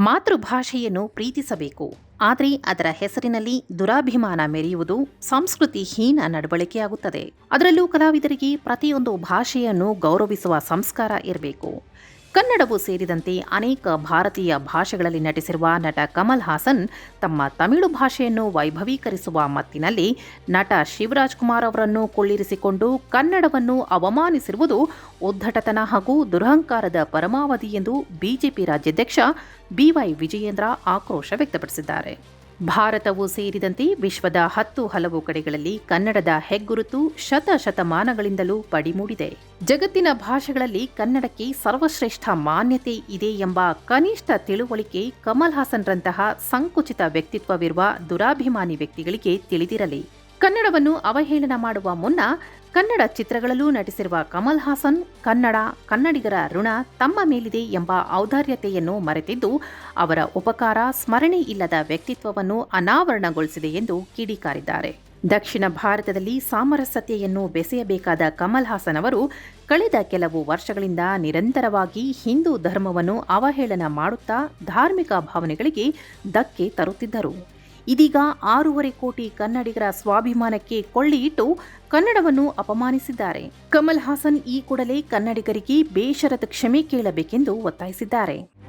ಮಾತೃಭಾಷೆಯನ್ನು ಪ್ರೀತಿಸಬೇಕು. ಆದರೆ ಅದರ ಹೆಸರಿನಲ್ಲಿ ದುರಾಭಿಮಾನ ಮೆರೆಯುವುದು ಸಂಸ್ಕೃತಿ ಹೀನ ನಡವಳಿಕೆಯಾಗುತ್ತದೆ. ಅದರಲ್ಲೂ ಕಲಾವಿದರಿಗೆ ಪ್ರತಿಯೊಂದು ಭಾಷೆಯನ್ನು ಗೌರವಿಸುವ ಸಂಸ್ಕಾರ ಇರಬೇಕು. ಕನ್ನಡವು ಸೇರಿದಂತೆ ಅನೇಕ ಭಾರತೀಯ ಭಾಷೆಗಳಲ್ಲಿ ನಟಿಸಿರುವ ನಟ ಕಮಲ್ ಹಾಸನ್ ತಮ್ಮ ತಮಿಳು ಭಾಷೆಯನ್ನು ವೈಭವೀಕರಿಸುವ ಮತ್ತಿನಲ್ಲಿ ನಟ ಶಿವರಾಜ್ ಕುಮಾರ್ ಅವರನ್ನು ಕೊಳ್ಳಿರಿಸಿಕೊಂಡು ಕನ್ನಡವನ್ನು ಅವಮಾನಿಸಿರುವುದು ಉದ್ದಟತನ ಹಾಗೂ ದುರಹಂಕಾರದ ಪರಮಾವಧಿ ಎಂದು ಬಿಜೆಪಿ ರಾಜ್ಯಾಧ್ಯಕ್ಷ ಬಿವೈ ವಿಜಯೇಂದ್ರ ಆಕ್ರೋಶ ವ್ಯಕ್ತಪಡಿಸಿದ್ದಾರೆ. ಭಾರತವು ಸೇರಿದಂತೆ ವಿಶ್ವದ ಹತ್ತು ಹಲವು ಕಡೆಗಳಲ್ಲಿ ಕನ್ನಡದ ಹೆಗ್ಗುರುತು ಶತಶತಮಾನಗಳಿಂದಲೂ ಪಡಿಮೂಡಿದೆ. ಜಗತ್ತಿನ ಭಾಷೆಗಳಲ್ಲಿ ಕನ್ನಡಕ್ಕೆ ಸರ್ವಶ್ರೇಷ್ಠ ಮಾನ್ಯತೆ ಇದೆ ಎಂಬ ಕನಿಷ್ಠ ತಿಳುವಳಿಕೆ ಕಮಲ್ ಹಾಸನ್ರಂತಹ ಸಂಕುಚಿತ ವ್ಯಕ್ತಿತ್ವವಿರುವ ದುರಾಭಿಮಾನಿ ವ್ಯಕ್ತಿಗಳಿಗೆ ತಿಳಿದಿರಲಿ. ಕನ್ನಡವನ್ನು ಅವಹೇಳನ ಮಾಡುವ ಮುನ್ನ ಕನ್ನಡ ಚಿತ್ರಗಳಲ್ಲೂ ನಟಿಸಿರುವ ಕಮಲ್ ಹಾಸನ್, ಕನ್ನಡ ಕನ್ನಡಿಗರ ಋಣ ತಮ್ಮ ಮೇಲಿದೆ ಎಂಬ ಔದಾರ್ಯತೆಯನ್ನು ಮರೆತಿದ್ದು, ಅವರ ಉಪಕಾರ ಸ್ಮರಣೆ ಇಲ್ಲದ ವ್ಯಕ್ತಿತ್ವವನ್ನು ಅನಾವರಣಗೊಳಿಸಿದೆ ಎಂದು ಕಿಡಿಕಾರಿದ್ದಾರೆ. ದಕ್ಷಿಣ ಭಾರತದಲ್ಲಿ ಸಾಮರಸ್ಯತೆಯನ್ನು ಬೆಸೆಯಬೇಕಾದ ಕಮಲ್ ಹಾಸನ್ ಅವರು ಕಳೆದ ಕೆಲವು ವರ್ಷಗಳಿಂದ ನಿರಂತರವಾಗಿ ಹಿಂದೂ ಧರ್ಮವನ್ನು ಅವಹೇಳನ ಮಾಡುತ್ತಾ ಧಾರ್ಮಿಕ ಭಾವನೆಗಳಿಗೆ ಧಕ್ಕೆ ತರುತ್ತಿದ್ದರು. ಇದೀಗ ಆರೂವರೆ ಕೋಟಿ ಕನ್ನಡಿಗರ ಸ್ವಾಭಿಮಾನಕ್ಕೆ ಕೊಳ್ಳಿಯಿಟ್ಟು ಕನ್ನಡವನ್ನು ಅಪಮಾನಿಸಿದ್ದಾರೆ. ಕಮಲ್ ಹಾಸನ್ ಈ ಕೂಡಲೇ ಕನ್ನಡಿಗರಿಗೆ ಬೇಷರತ್ ಕ್ಷಮೆ ಕೇಳಬೇಕೆಂದು ಒತ್ತಾಯಿಸಿದ್ದಾರೆ.